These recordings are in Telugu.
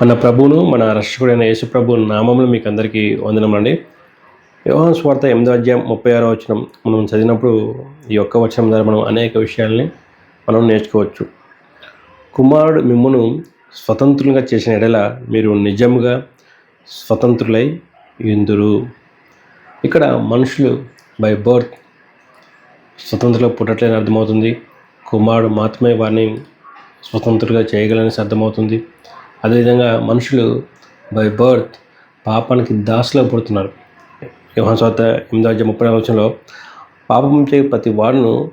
మన ప్రభువును మన రక్షకుడైన యేసు ప్రభు నామములు మీకు అందరికీ వందనమండి వ్యవహార స్వార్థ ఎనిమిదో అధ్యాయం ముప్పై ఆరో వచనం. మనం చదివినప్పుడు ఈ ఒక్క వచనం ద్వారా మనం అనేక విషయాల్ని మనం నేర్చుకోవచ్చు. కుమారుడు మిమ్మను స్వతంత్రులుగా చేసిన ఎడల మీరు నిజముగా స్వతంత్రులై ఎందురు? ఇక్కడ మనుషులు బై బర్త్ స్వతంత్రులు పుట్టట్లేని అర్థమవుతుంది. కుమారుడు మాత్రమే వారిని స్వతంత్రులుగా చేయగలని అర్థమవుతుంది. అదేవిధంగా మనుషులు బై బర్త్ పాపానికి దాసులో పుడుతున్నారు. యోహాన్ ఎనిమిది ముప్పై సంవత్సరంలో పాపం చే ప్రతి వాడును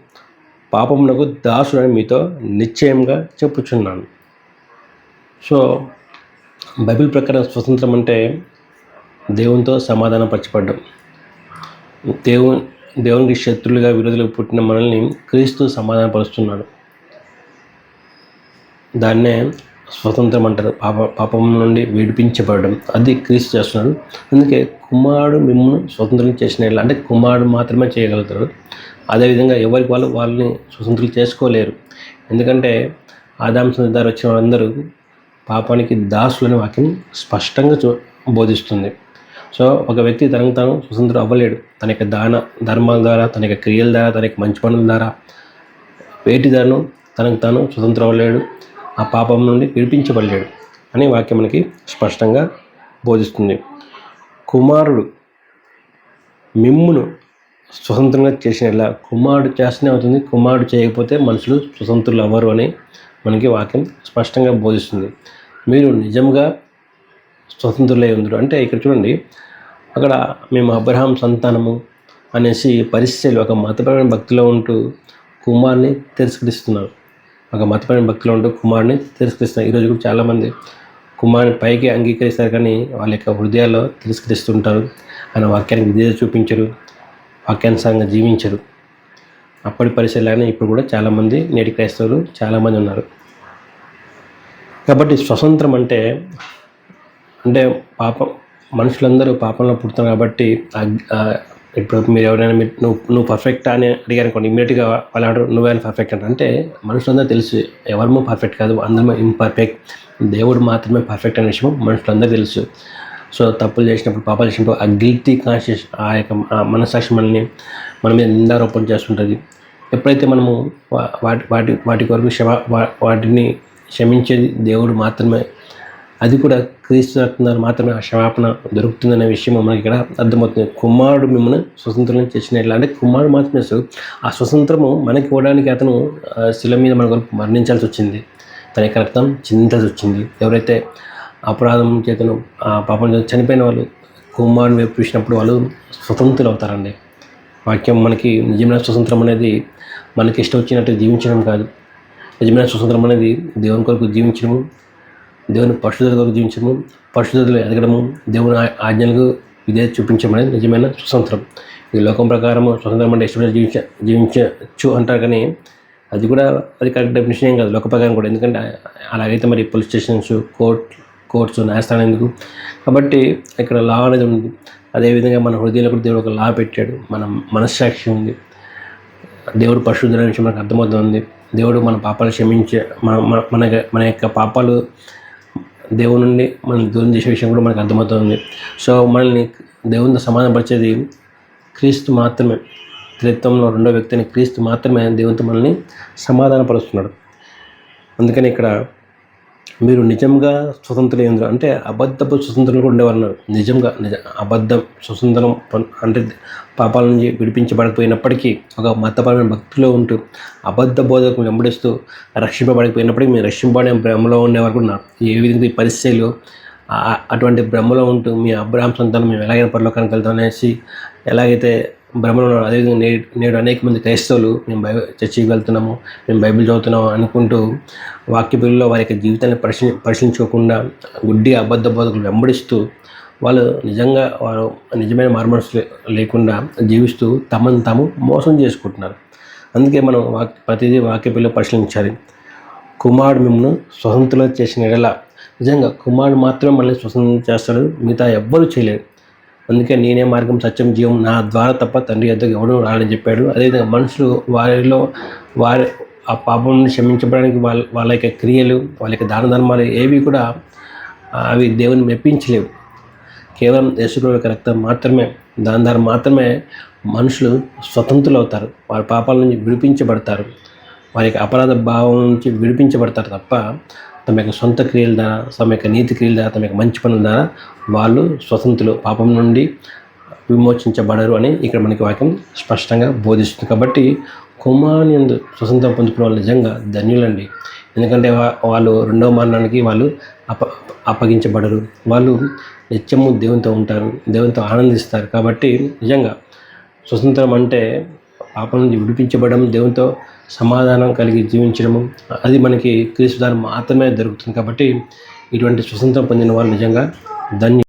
పాపమునకు దాసుడని మీతో నిశ్చయంగా చెప్పుచున్నాను. సో బైబిల్ ప్రకారం స్వతంత్రం అంటే దేవునితో సమాధానం పరచబడ్డం దేవు దేవునికి శత్రులుగా విరోధులుగా పుట్టిన మనల్ని క్రీస్తు సమాధానపరుస్తున్నాడు. దాన్నే స్వతంత్రం అంటారు పాప పాపం నుండి విడిపించబడడం. అది క్రీస్తు చేస్తున్నాడు. అందుకే కుమారుడు మిమ్మల్ని స్వతంత్రం చేసిన అంటే కుమారుడు మాత్రమే చేయగలుగుతాడు. అదేవిధంగా ఎవరికి వాళ్ళు వాళ్ళని స్వతంత్రం చేసుకోలేరు. ఎందుకంటే ఆదాంశం ద్వారా వచ్చిన వాళ్ళందరూ పాపానికి దాసులని వాక్యం స్పష్టంగా చూ బోధిస్తుంది. సో ఒక వ్యక్తి తనకు తాను స్వతంత్రం అవ్వలేడు. తన యొక్క దాన ధర్మాల ద్వారా తన యొక్క క్రియల ద్వారా తన యొక్క మంచి పనుల ద్వారా వేటి దాను తనకు తాను స్వతంత్రం అవ్వలేడు. ఆ పాపం నుండి విడిపించబడలేడు అని వాక్యం మనకి స్పష్టంగా బోధిస్తుంది. కుమారుడు మిమ్మును స్వతంత్రంగా చేసిన కుమారుడు చేస్తూనే అవుతుంది కుమారుడు చేయకపోతే మనుషులు స్వతంత్రులు అవ్వరు అని మనకి వాక్యం స్పష్టంగా బోధిస్తుంది. మీరు నిజంగా స్వతంత్రులై ఉందరు. అంటే ఇక్కడ చూడండి అక్కడ మేము అబ్రహాం సంతానము అనేసి పరిస్థితులు ఒక మతపరమైన భక్తిలో ఉంటూ కుమార్ని తిరస్కరిస్తున్నారు. ఒక మతపరమైన భక్తిలో ఉంటూ కుమారుని తిరస్కరిస్తున్నారు. ఈరోజు కూడా చాలామంది కుమారుని పైకి అంగీకరిస్తారు కానీ వాళ్ళ యొక్క హృదయాల్లో తిరస్కరిస్తుంటారు. ఆయన వాక్యానికి విధేయత చూపించరు వాక్యానుసారంగా జీవించరు. అప్పటి పరిస్థితులైనా ఇప్పుడు కూడా చాలామంది నేటి క్రైస్తవులు చాలామంది ఉన్నారు. కాబట్టి స్వతంత్రం అంటే అంటే పాపం మనుషులందరూ పాపంలో పుడతారు కాబట్టి ఇప్పుడు మీరు ఎవరైనా మీరు నువ్వు నువ్వు పర్ఫెక్ట్ అని అడిగారు అనుకోండి ఇమీడియట్గా వాళ్ళు అంటారు నువ్వేనా పర్ఫెక్ట్ అంటే అంటే మనుషులందరూ తెలుసు ఎవరము పర్ఫెక్ట్ కాదు అందరూ ఇంపర్ఫెక్ట్ దేవుడు మాత్రమే పర్ఫెక్ట్ అనే విషయం మనుషులందరూ తెలుసు. సో తప్పులు చేసినప్పుడు పాపాలు చేసినప్పుడు ఆ గిల్టీ కాన్షియస్ ఆ యొక్క ఆ మనసాక్షి మనల్ని మన మీద నిందారోపణ చేస్తుంటుంది. ఎప్పుడైతే మనము వా- వాటి వాటి వాటి కొరకు క్షమ వా- వాటిని క్షమించేది దేవుడు మాత్రమే అది కూడా క్రీస్తు రక్తం మాత్రమే ఆ క్షమాపణ దొరుకుతుందనే విషయం మనకి ఇక్కడ అర్థమవుతుంది. కుమారుడు మిమ్మల్ని స్వతంత్రం చేసిన అంటే కుమారుడు మాత్రమే ఆ స్వతంత్రము మనకి ఇవ్వడానికి అతను శిల మీద మన కొరకు మరణించాల్సి వచ్చింది. తన యొక్క రక్తం చిందాల్సి వచ్చింది. ఎవరైతే అపరాధం చేతను ఆ పాపం చనిపోయిన వాళ్ళు కుమారుని వైపు చూసినప్పుడు వాళ్ళు స్వతంత్రులు అవుతారండి వాక్యం మనకి నిజమైన స్వతంత్రం అనేది మనకి ఇష్టం వచ్చినట్టు జీవించడం కాదు. నిజమైన స్వతంత్రం అనేది దేవుని కొరకు జీవించడము దేవుని పరిశుద్ధతలో జీవించడము పరిశుద్ధతలో ఎదగడము దేవుని ఆ- ఆజ్ఞలకు ఇదే చూపించడం అనేది నిజమైన స్వతంత్రం. ఈ లోకం ప్రకారం స్వతంత్రం అంటే ఇష్టపడి జీవించ జీవించచ్చు అంటారు కానీ అది కూడా అది కరెక్ట్ డెఫినేషన్ ఏం కాదు. లోక ప్రకారం కూడా. ఎందుకంటే అలాగైతే మరి పోలీస్ స్టేషన్స్ కోర్ట్ కోర్ట్స్ న్యాయస్థానం ఎందుకు? కాబట్టి ఇక్కడ లా అనేది ఉంది. అదేవిధంగా మన హృదయంలో కూడా దేవుడు ఒక లా పెట్టాడు. మన మనస్సాక్షి ఉంది. దేవుడు పరిశుద్ధుల విషయం మనకు అర్థమవుతుంది. దేవుడు మన పాపాలు క్షమించే మన మన- మన మన యొక్క పాపాలు దేవుని నుండి మనం దూరం చేసే విషయం కూడా మనకు అర్థమవుతుంది. సో మనల్ని దేవునితో సమాధానపరిచేది క్రీస్తు మాత్రమే. త్రిత్వంలో రెండో వ్యక్తిని క్రీస్తు మాత్రమే దేవునితో మనల్ని సమాధానపరుస్తున్నాడు. అందుకని ఇక్కడ మీరు నిజంగా స్వతంత్రం అంటే అబద్ధపు స్వతంత్రం కూడా ఉండేవారు నిజంగా నిజ అబద్ధం స్వతంత్రం అంటే పాపాల నుంచి విడిపించబడకపోయినప్పటికీ ఒక మతపరమైన భక్తిలో ఉంటూ అబద్ధ బోధకు వెంబడిస్తూ రక్షింపబడకపోయినప్పటికీ మీరు రక్షింపబడే బ్రహ్మలో ఉండేవారు కూడా ఏ విధంగా ఈ పరిస్థితులు అటువంటి బ్రహ్మలో ఉంటూ మీ అబ్రాహం సంతానం మేము ఎలాగైనా పరలోకానికి వెళ్తాం అనేసి ఎలాగైతే భ్రమలో ఉన్నారు. అదేవిధంగా నేడు నేడు అనేక మంది క్రైస్తవులు మేము బై చర్చికి వెళ్తున్నాము మేము బైబిల్ చదువుతున్నాము అనుకుంటూ వాక్య బిల్లులో వారి యొక్క జీవితాన్ని పరిశీ పరిశీలించుకోకుండా గుడ్డి అబద్ధ బోధకులు వెంబడిస్తూ వాళ్ళు నిజంగా వారు నిజమైన మార్మనసు లేకుండా జీవిస్తూ తమను తాము మోసం చేసుకుంటున్నారు. అందుకే మనం వాక్ ప్రతిదీ వాక్య బిల్లు పరిశీలించాలి. కుమారుడు మిమ్మల్ని స్వతంత్రం చేసిన ఎడల నిజంగా కుమారుడు మాత్రమే మళ్ళీ స్వతంత్రం చేస్తాడు మిగతా ఎవ్వరూ చేయలేరు. అందుకే నేనే మార్గం సత్యం జీవం నా ద్వారా తప్ప తండ్రి ఎద్దకు ఎవడూ రాడని చెప్పాడు. అదేవిధంగా మనుషులు వారిలో వారి ఆ పాపం క్షమించబడడానికి వాళ్ళ వాళ్ళ యొక్క క్రియలు వాళ్ళ యొక్క దాన ధర్మాలు ఏవి కూడా అవి దేవుని మెప్పించలేవు. కేవలం యేసుప్రభు యొక్క రక్తం మాత్రమే దాని ద్వారా మాత్రమే మనుషులు స్వతంత్రులు అవుతారు వారి పాపాల నుంచి విడిపించబడతారు. వారి యొక్క అపరాధ భావం నుంచి విడిపించబడతారు తప్ప తమ యొక్క సొంత క్రియల ద్వారా తమ యొక్క నీతి క్రియల ద్వారా తమ యొక్క మంచి పనుల ద్వారా వాళ్ళు స్వతంత్రులు పాపం నుండి విమోచించబడరు అని ఇక్కడ మనకి వాక్యం స్పష్టంగా బోధిస్తుంది. కాబట్టి కుమారుని స్వతంత్రం పొందుకున్న వాళ్ళు నిజంగా ధన్యులండి. ఎందుకంటే వా- వాళ్ళు రెండవ మరణానికి వాళ్ళు అప అప్పగించబడరు. వాళ్ళు నిత్యము దేవునితో ఉంటారు దేవునితో ఆనందిస్తారు. కాబట్టి నిజంగా స్వతంత్రం అంటే పాపం నుంచి విడిపించబడడం దేవునితో సమాధానం కలిగి జీవించడము అది మనకి క్రీస్తు ద్వారా మాత్రమే దొరుకుతుంది కాబట్టి ఇటువంటి స్వతంత్రం పొందిన వాళ్ళు నిజంగా ధన్య